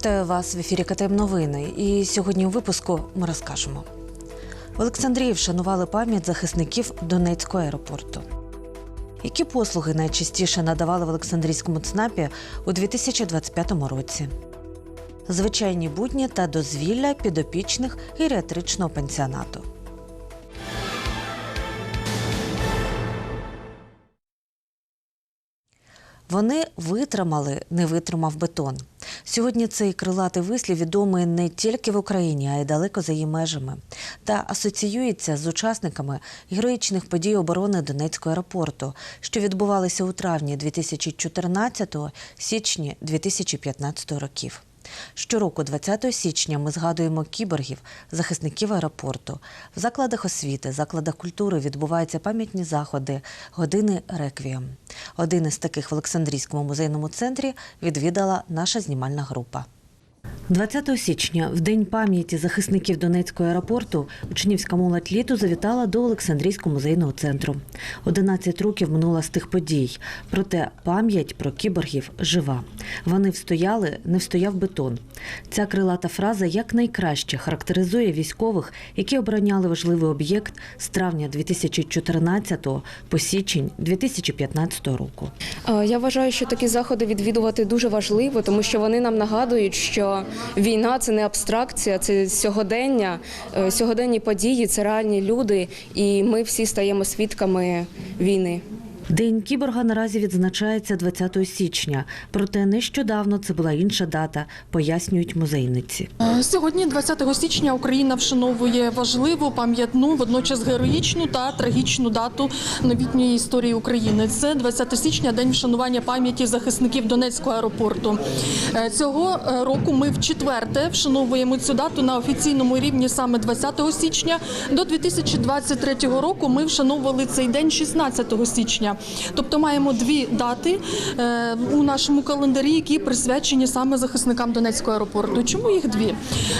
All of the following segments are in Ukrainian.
Вітаю вас в ефірі КТМ Новини. І сьогодні у випуску ми розкажемо. В Олександрії вшанували пам'ять захисників Донецького аеропорту. Які послуги найчастіше надавали в Олександрійському ЦНАПі у 2025 році? Звичайні будні та дозвілля підопічних геріатричного пансіонату. Вони витримали, не витримав бетон. Сьогодні цей крилатий вислів відомий не тільки в Україні, а й далеко за її межами, та асоціюється з учасниками героїчних подій оборони Донецького аеропорту, що відбувалися у травні 2014 січні 2015 років. Щороку, 20 січня, ми згадуємо кіборгів, захисників аеропорту. В закладах освіти, закладах культури відбуваються пам'ятні заходи, години реквієм. Один із таких в Олександрійському музейному центрі відвідала наша знімальна група. 20 січня, в день пам'яті захисників Донецького аеропорту, учнівська молодь літу завітала до Олександрійського музейного центру. 11 років минуло з тих подій. Проте пам'ять про кіборгів жива. Вони встояли, не встояв бетон. Ця крилата фраза якнайкраще характеризує військових, які обороняли важливий об'єкт з травня 2014 по січень 2015 року. Е, Я вважаю, що такі заходи відвідувати дуже важливо, тому що вони нам нагадують, що війна це не абстракція, це сьогодення, е, сьогоденні події, це реальні люди, і ми всі стаємо свідками війни. День кіборга наразі відзначається 20 січня, проте нещодавно це була інша дата, пояснюють музейниці. Е, Сьогодні, 20 січня, Україна вшановує важливу, пам'ятну, водночас героїчну та трагічну дату новітньої історії України. Це 20 січня, день вшанування пам'яті захисників Донецького аеропорту. Е, Цього е, року ми вчетверте вшановуємо цю дату на офіційному рівні саме 20 січня. До 2023 року ми вшановували цей день 16 січня. Тобто маємо дві дати е, у нашому календарі, які присвячені саме захисникам Донецького аеропорту. Чому їх дві?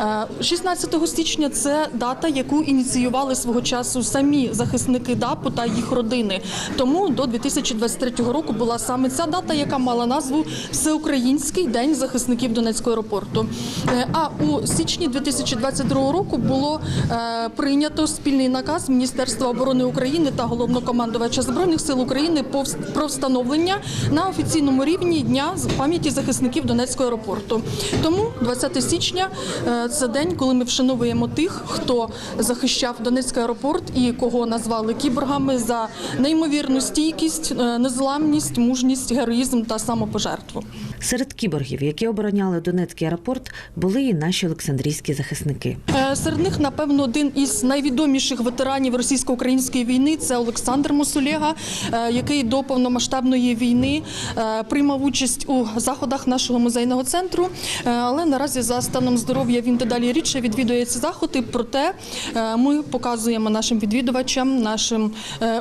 Е, 16 січня це дата, яку ініціювали свого часу самі захисники ДАПу та їх родини. Тому до 2023 року була саме ця дата, яка мала назву Всеукраїнський день захисників Донецького аеропорту. Е, А у січні 2022 року було е, прийнято спільний наказ Міністерства оборони України та головнокомандувача збройних сил України вс- про встановлення на офіційному рівні дня пам'яті захисників Донецького аеропорту. Тому 20 січня е, це день, коли ми вшановуємо тих, хто захищав Донецький аеропорт і кого назвали кіборгами за неймовірну стійкість, е, незламність, мужність, героїзм та самопожертву. Серед кіборгів, які обороняли Донецький аеропорт, були і наші олександрійські захисники. Е, Серед них, напевно, один із найвідоміших ветеранів російсько-української війни це Олександр Мосулєга, е, який до повномасштабної війни е, приймав участь у заходах нашого музейного центру. Е, Але наразі за станом здоров'я він дедалі рідше відвідує ці заходи. Проте е, ми показуємо нашим відвідувачам, нашим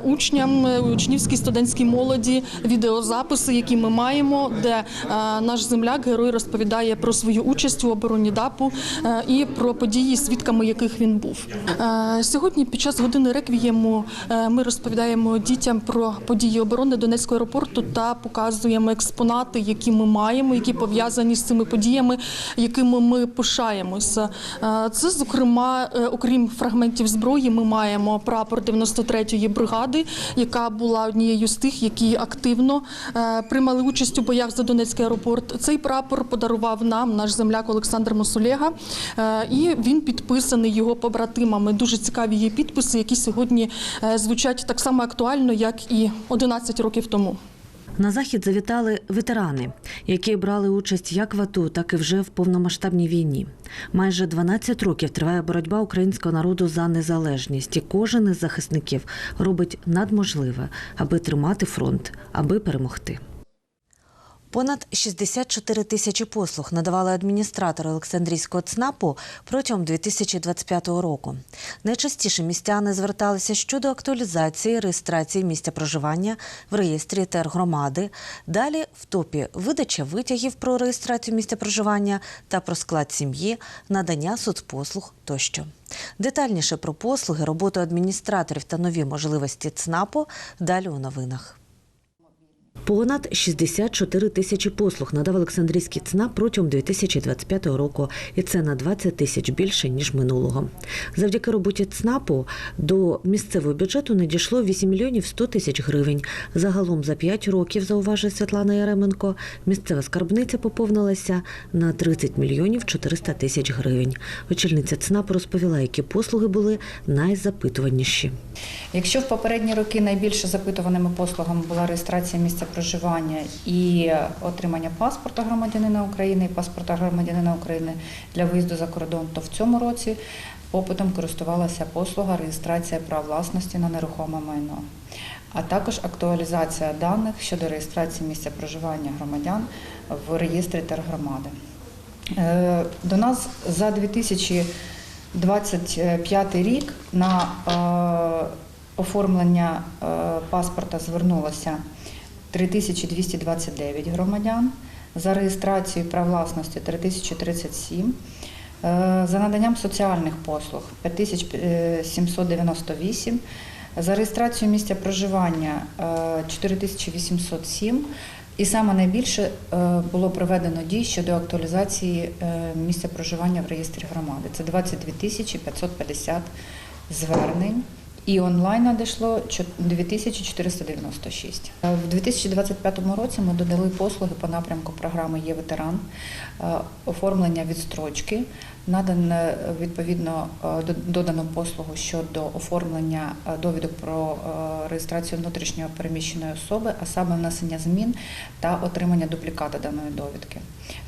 учням, учнівській студентській молоді відеозаписи, які ми маємо, де наш земляк герой розповідає про свою участь у обороні ДАПу і про події, свідками яких він був. Сьогодні, під час години реквієму, ми розповідаємо дітям про події оборони Донецького аеропорту та показуємо експонати, які ми маємо, які пов'язані з цими подіями, якими ми пишаємося. Е, Це, зокрема, е, окрім фрагментів зброї, ми маємо прапор 93-ї бригади, яка була однією з тих, які активно е, приймали участь у боях за Донецький аеропорт. Цей прапор подарував нам наш земляк Олександр Мосулєга, е, і він підписаний його побратимами. Дуже цікаві є підписи, які сьогодні звучать так само актуально, як і 11 років тому. На захід завітали ветерани, які брали участь як в АТО, так і вже в повномасштабній війні. Майже 12 років триває боротьба українського народу за незалежність, і кожен із захисників робить надможливе, аби тримати фронт, аби перемогти. Понад 64 тисячі послуг надавали адміністратори Олександрійського ЦНАПу протягом 2025 року. Найчастіше містяни зверталися щодо актуалізації реєстрації місця проживання в реєстрі тергромади. Далі в топі видача витягів про реєстрацію місця проживання та про склад сім'ї, надання соцпослуг тощо. Детальніше про послуги, роботу адміністраторів та нові можливості ЦНАПу далі у новинах. Понад 64 тисячі послуг надав Олександрійський ЦНАП протягом 2025 року, і це на 20 тисяч більше ніж минулого. Завдяки роботі ЦНАПу до місцевого бюджету надійшло 8 мільйонів 100 тисяч гривень. Загалом за 5 років, зауважує Світлана Яременко, місцева скарбниця поповнилася на 30 мільйонів 400 тисяч гривень. Очільниця ЦНАПу розповіла, які послуги були найзапитуваніші. Якщо в попередні роки найбільше запитуваними послугами була реєстрація місця проживання і отримання паспорта громадянина України і паспорта громадянина України для виїзду за кордон, то в цьому році попитом користувалася послуга реєстрація прав власності на нерухоме майно, а також актуалізація даних щодо реєстрації місця проживання громадян в реєстрі тергромади. Е, До нас за 2025 рік на е, оформлення е, паспорта звернулося 3229 громадян, за реєстрацію прав власності 3037, е, за наданням соціальних послуг 5798, за реєстрацію місця проживання е, 4807. І саме найбільше е, було проведено дій щодо актуалізації е, місця проживання в реєстрі громади. Це 22 тисячі 550 звернень. І онлайн надійшло 2496. Е, В 2025 році ми додали послуги по напрямку програми Є ветеран, е, оформлення відстрочки, надане відповідно е, до- додано послугу щодо оформлення е, довідок про е, реєстрацію внутрішньо переміщеної особи, а саме внесення змін та отримання дубліката даної довідки.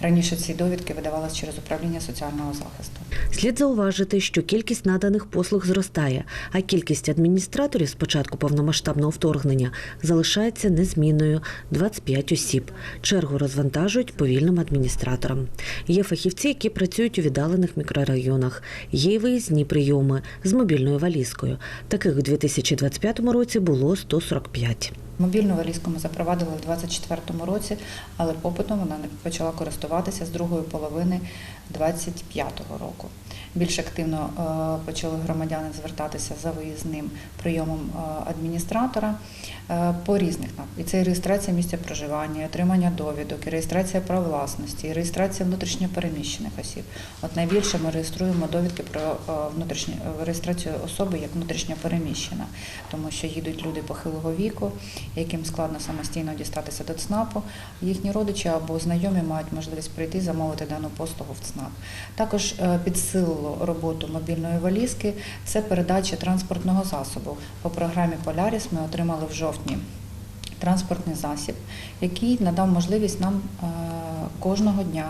Раніше ці довідки видавалися через управління соціального захисту. Слід зауважити, що кількість наданих послуг зростає, а кількість адміністраторів з початку повномасштабного вторгнення залишається незмінною 25 осіб. Чергу розвантажують повільним адміністраторам. Є фахівці, які працюють у віддалених мікрорайонах. Є й виїзні прийоми з мобільною валізкою. Таких у 2025 році було 145. Мобільну валізку ми запровадили в 2024 році, але попитом вона не почала користуватися з другої половини 2025 року. Більш активно е, почали громадяни звертатися за виїзним прийомом е, адміністратора е, по різних напрямках. І це і реєстрація місця проживання, і отримання довідок, і реєстрація прав власності, і реєстрація внутрішньопереміщених осіб. От найбільше ми реєструємо довідки про внутрішню реєстрацію особи як внутрішньо переміщена, тому що їдуть люди похилого віку, яким складно самостійно дістатися до ЦНАПу. Їхні родичі або знайомі мають можливість прийти замовити дану послугу в ЦНАП. Також е, підсилило роботу мобільної валізки це передача транспортного засобу. По програмі Поляріс ми отримали в жовтні транспортний засіб, який надав можливість нам е, кожного дня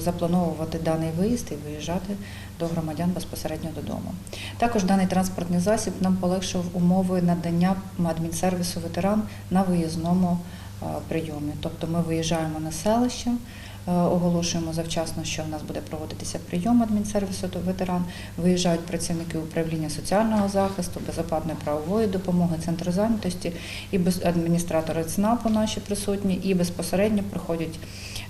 заплановувати даний виїзд і виїжджати до громадян безпосередньо додому. Також даний транспортний засіб нам полегшив умови надання адмінсервісу ветеран на виїзному е, прийомі. Тобто ми виїжджаємо на селище. Е, Оголошуємо завчасно, що в нас буде проводитися прийом адмінсервісу до ветеран. Виїжджають працівники управління соціального захисту, безоплатної правової допомоги, центру зайнятості і без адміністратори ЦНАПу наші присутні, і безпосередньо приходять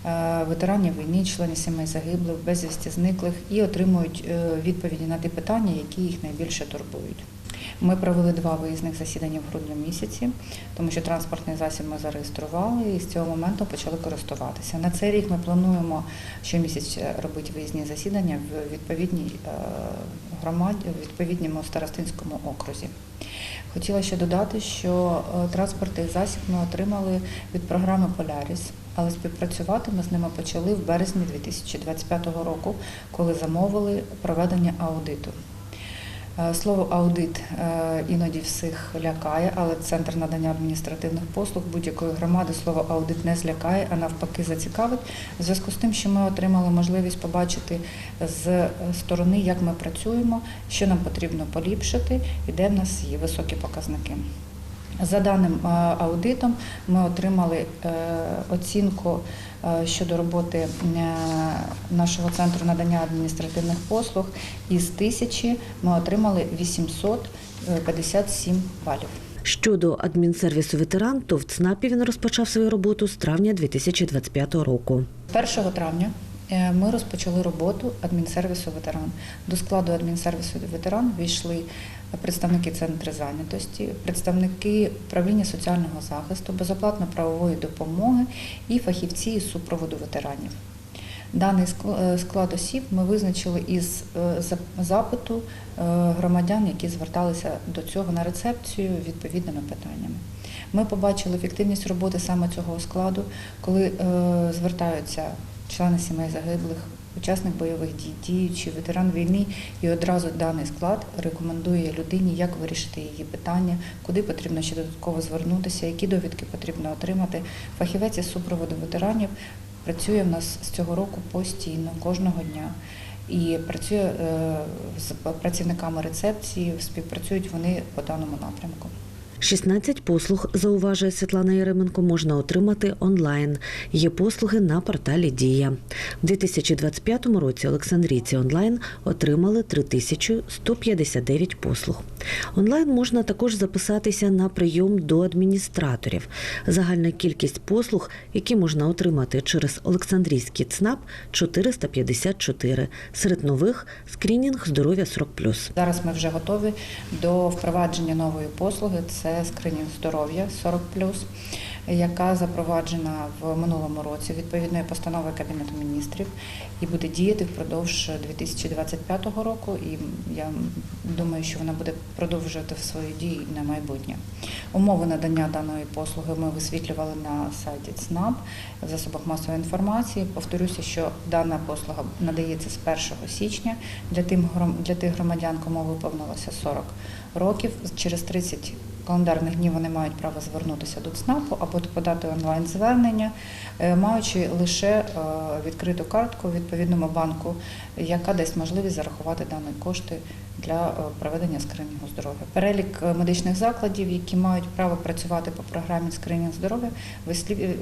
е, ветеранів війни, члени сімей загиблих, безвісті зниклих і отримують е, відповіді на ті питання, які їх найбільше турбують. Ми провели два виїзних засідання в грудні місяці, тому що транспортний засіб ми зареєстрували і з цього моменту почали користуватися. На цей рік ми плануємо щомісяць е, робити виїзні засідання в відповідній е, громаді, в відповідному старостинському окрузі. Хотіла ще додати, що е, транспортний засіб ми отримали від програми Поляріс, але співпрацювати ми з ними почали в березні 2025 року, коли замовили проведення аудиту. Е, Слово аудит е, іноді всіх лякає, але центр надання адміністративних послуг будь-якої громади слово аудит не злякає, а навпаки зацікавить. В зв'язку з тим, що ми отримали можливість побачити з сторони, як ми працюємо, що нам потрібно поліпшити і де в нас є високі показники. За даним е, аудитом ми отримали е, оцінку е, щодо роботи нашого центру надання адміністративних послуг. Із тисячі ми отримали 857 балів. Щодо адмінсервісу ветеран, то в ЦНАПі він розпочав свою роботу з травня 2025 року. 1 травня ми розпочали роботу адмінсервісу ветеран. До складу адмінсервісу ветеран війшли представники центру зайнятості, представники управління соціального захисту, безоплатно правової допомоги і фахівці із супроводу ветеранів. Даний е, склад осіб ми визначили із е, запиту е, громадян, які зверталися до цього на рецепцію відповідними питаннями. Ми побачили ефективність роботи саме цього складу, коли звертаються члени сімей загиблих, учасник бойових дій, діючий ветеран війни, і одразу даний склад рекомендує людині, як вирішити її питання, куди потрібно ще додатково звернутися, які довідки потрібно отримати. Фахівець із супроводу ветеранів працює в нас з цього року постійно, кожного дня. І працює е, з працівниками рецепції, співпрацюють вони по даному напрямку. 16 послуг, зауважує Світлана Яременко, можна отримати онлайн. Є послуги на порталі Дія. У 2025 році Олександрійці онлайн отримали 3159 послуг. Онлайн можна також записатися на прийом до адміністраторів. Загальна кількість послуг, які можна отримати через Олександрійський ЦНАП 454. Серед нових скринінг здоров'я 40+. Зараз ми вже готові до впровадження нової послуги. Це скринінг здоров'я 40 яка запроваджена в минулому році відповідною постановою Кабінету міністрів і буде діяти впродовж 2025 року. І я думаю, що вона буде продовжувати свої дії на майбутнє. Умови надання даної послуги ми висвітлювали на сайті ЦНАП в засобах масової інформації. Повторюся, що дана послуга надається з 1 січня для тих громадян, кому виповнилося 40 років. Через 30 календарних днів вони мають право звернутися до ЦНАПу або подати онлайн-звернення, е, маючи лише е, відкриту картку відповідному банку, яка дасть можливість зарахувати дані кошти для е, проведення скринінгу здоров'я. Перелік медичних закладів, які мають право працювати по програмі скринінг здоров'я,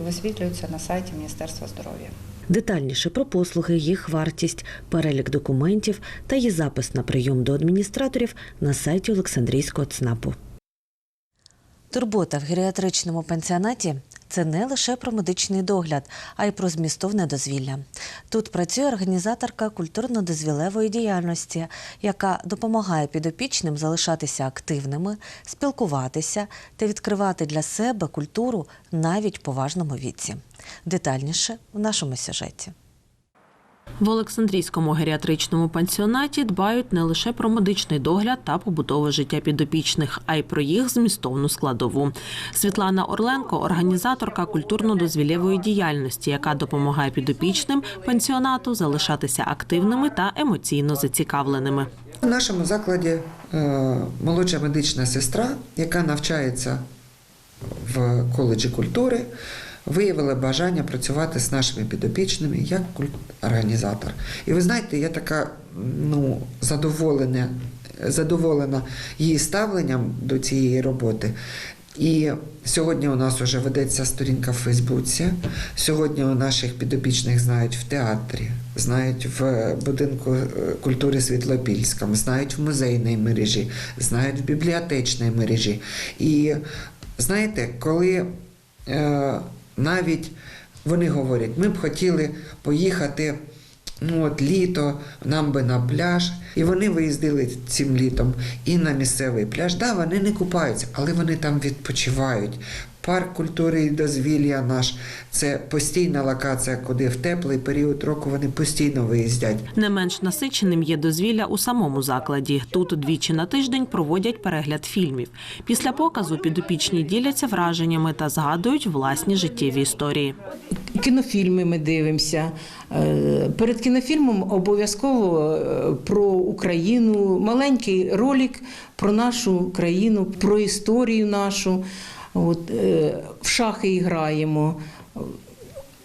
висвітлюються на сайті Міністерства здоров'я. Детальніше про послуги, їх вартість, перелік документів та є запис на прийом до адміністраторів на сайті Олександрійського ЦНАПу. Турбота в геріатричному пансіонаті це не лише про медичний догляд, а й про змістовне дозвілля. Тут працює організаторка культурно-дозвілевої діяльності, яка допомагає підопічним залишатися активними, спілкуватися та відкривати для себе культуру навіть в поважному віці. Детальніше в нашому сюжеті. В Олександрійському геріатричному пансіонаті дбають не лише про медичний догляд та побутове життя підопічних, а й про їх змістовну складову. Світлана Орленко організаторка культурно-дозвілєвої діяльності, яка допомагає підопічним пансіонату залишатися активними та емоційно зацікавленими. У нашому закладі е, молодша медична сестра, яка навчається в коледжі культури, виявила бажання працювати з нашими підопічними як куль- організатор. І ви знаєте, я така ну, задоволена, задоволена її ставленням до цієї роботи. І сьогодні у нас вже ведеться сторінка в Фейсбуці. Сьогодні у наших підопічних знають в театрі, знають в будинку е, культури Світлопільському, знають в музейній мережі, знають в бібліотечній мережі. І знаєте, коли е, навіть вони говорять, ми б хотіли поїхати. Ну от літо, нам би на пляж. І вони виїздили цим літом і на місцевий пляж. Да, вони не купаються, але вони там відпочивають. Парк культури і дозвілля наш це постійна локація, куди в теплий період року вони постійно виїздять. Не менш насиченим є дозвілля у самому закладі. Тут двічі на тиждень проводять перегляд фільмів. Після показу підопічні діляться враженнями та згадують власні життєві історії. Кінофільми ми дивимося. Е, Перед кінофільмом обов'язково е, про Україну, маленький ролик про нашу країну, про історію нашу. От, е, в шахи граємо.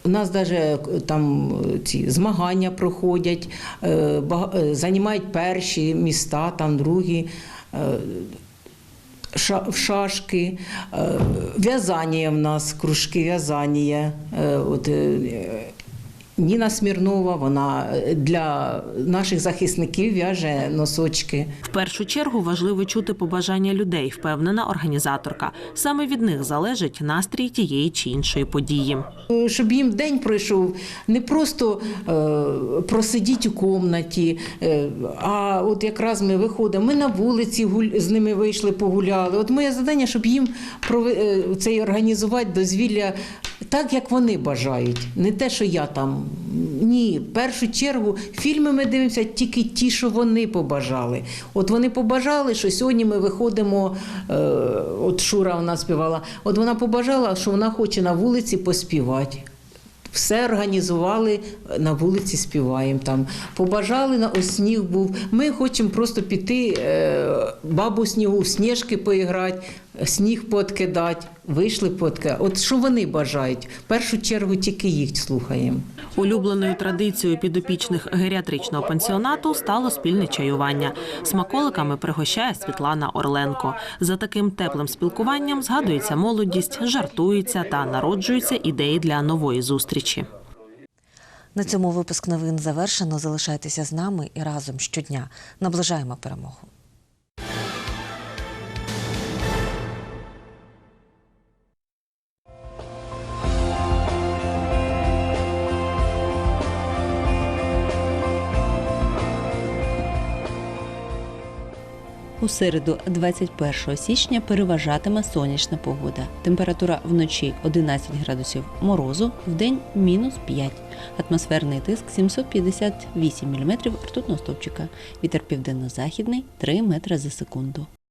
У нас навіть там е, ці змагання проходять, е, е, займають перші міста, там другі. е, в шашки, е, в'язання в нас, кружки в'язання. Ніна Смірнова, вона е, для наших захисників в'яже носочки. В першу чергу важливо чути побажання людей, впевнена організаторка. Саме від них залежить настрій тієї чи іншої події. Е, Щоб їм день пройшов не просто е, просидіть у комнаті, е, а от якраз ми виходимо, ми на вулиці гуль- з ними вийшли, погуляли. От моє завдання, щоб їм цей організувати дозвілля так, як вони бажають. Не те, що я там. Ні, в першу чергу фільми ми дивимося тільки ті, що вони побажали. От вони побажали, що сьогодні ми виходимо. Е, от Шура вона співала. От вона побажала, що вона хоче на вулиці поспівати. Все організували на вулиці, співаємо там. Побажали на сніг був. Ми хочемо просто піти е, бабу снігу, сніжки поіграти, сніг подкидати. Вийшли подкидати. От що вони бажають? В першу чергу тільки їх слухаємо. Улюбленою традицією підопічних геріатричного пансіонату стало спільне чаювання. Смаколиками пригощає Світлана Орленко. За таким теплим спілкуванням згадується молодість, жартується та народжуються ідеї для нової зустрічі. На цьому випуск новин завершено. Залишайтеся з нами і разом щодня наближаємо перемогу. У середу, 21 січня, переважатиме сонячна погода. Температура вночі 11 градусів морозу, вдень мінус 5. Атмосферний тиск 758 мм ртутного стовпчика. Вітер південно-західний 3 метри за секунду.